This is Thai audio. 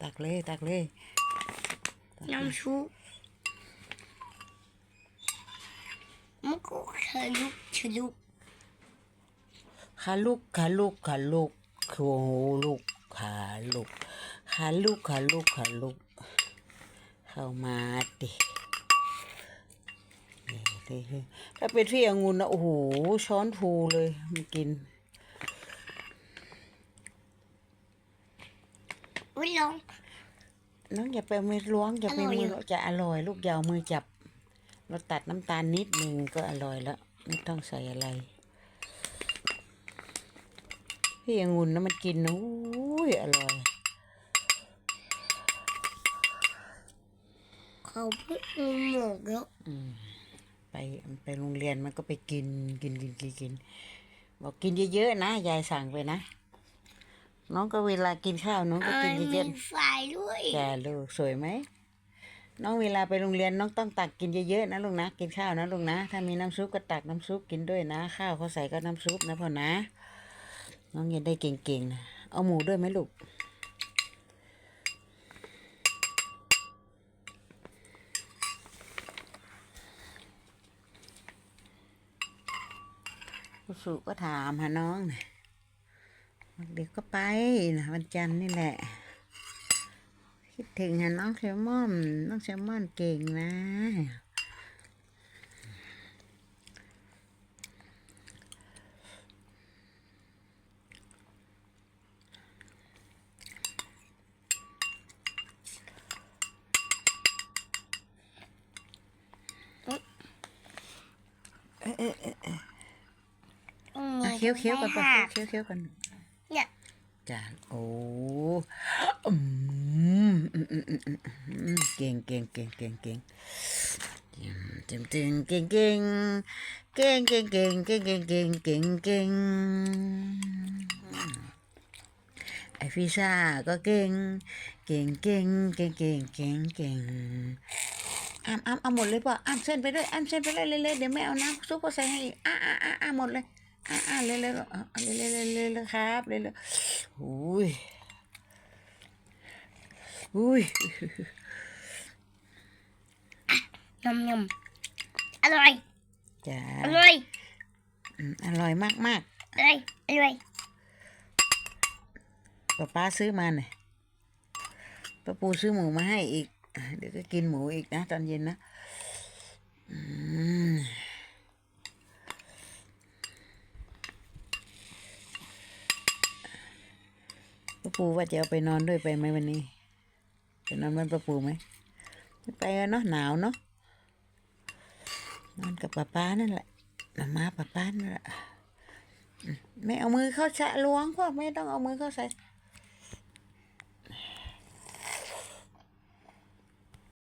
ตักเลยตักเลย ตักเลยน้ำซุปมันก็ทะลุทะลุขาลูกขาลูกขาลูกโอ้ลูกขาลูกขาลูกขาลูกขาลูกเข้ามาดินี่ดิถ้าเป็นพี่องุ่นนะโอ้โหช้อนพูเลยมันกิน อุ้ยลองน้องอย่าไปมือล้วงอย่าไปอร่อยมือเหรอจะอร่อย ลูกอยาวมือจับ เราตัดน้ำตาลนิดหนึ่งก็อร่อยแล้ว ไม่ต้องใส่อะไร พี่องุ่นนะมันกินนะอุ้ยอร่อย เขาเพิ่งหมกแล้วไปไปโรงเรียนมันก็ไปกินกินกินกินกิน บอกกินเยอะๆนะ ยายสั่งไปนะ น้องก็เวลากินข้าวน้องก็เอกินอเยมีอะไฟด้วยๆแต่ลูกสวยไหมน้องเวลาไปโรงเรียนน้องต้องตักกินเยอะๆนะลูกนะกินข้าวนะลูกนะ ถ้ามีน้ำซุปก็ตักน้ำซุปกินด้วยนะ ข้าวเขาใส่ก็น้ำซุปนะพ่อนะ น้องอย่าได้เก่งๆนะเอาหมูด้วยไหมลูกคุณสุก็ถามหาน้องนะ เดี๋ยวก็ไปนะวันจันทร์นี่แหละ คิดถึงหาน้องแซลมอนน้องแซลมอนเก่งนะอะเคี้ยวเคี้ยวๆกันไปค่ะเคี้ยวเคี้ยวๆกันเนี่ย จานโอ้เก่งเก่งเก่งเก่งเก่งเก่งเก่งเก่งเก่งเก่งเก่งเก่งเก่งเก่งเก่งเก่งเก่งไอฟิซ่าก็เก่งเก่งเก่งเก่งเก่งเก่งเก่งอ้ามอ้ามเอาหมดเลยป่ะอ้ามเส้นไปด้วยอ้ามเส้นไปเลยเลยเดี๋ยวไม่เอาน้ำซุปก็ใส่ให้อีกอ้าอ้าอ้าอ้าหมดเลย อ่าอ่าเร็วเร็วๆเอาเอาเร็วเร็วเร็วเร็วเร็วครับเร็วเร็วอุ้ยอุ้ยยำยำอร่อยจ้าอร่อยอืมอร่อยมากมากอร่อยอร่อยๆป้าป้าซื้อมาหน่อยป้าปูซื้อหมูมาให้อีกอะเดี๋ยวก็กินหมูอีกนะ ตอนเย็นนะ อืม ปูว่าจะเอาไปนอนด้วยไปไหมวันนี้ไปนอนบ้านป้าปูไหมไปเนาะหนาวเนาะนอนกับป้าป้านั่นแหละมามาป้าป้านั่นแหละไม่เอามือเข้าชะล้วงพ่อไม่ต้องเอามือเข้าใส่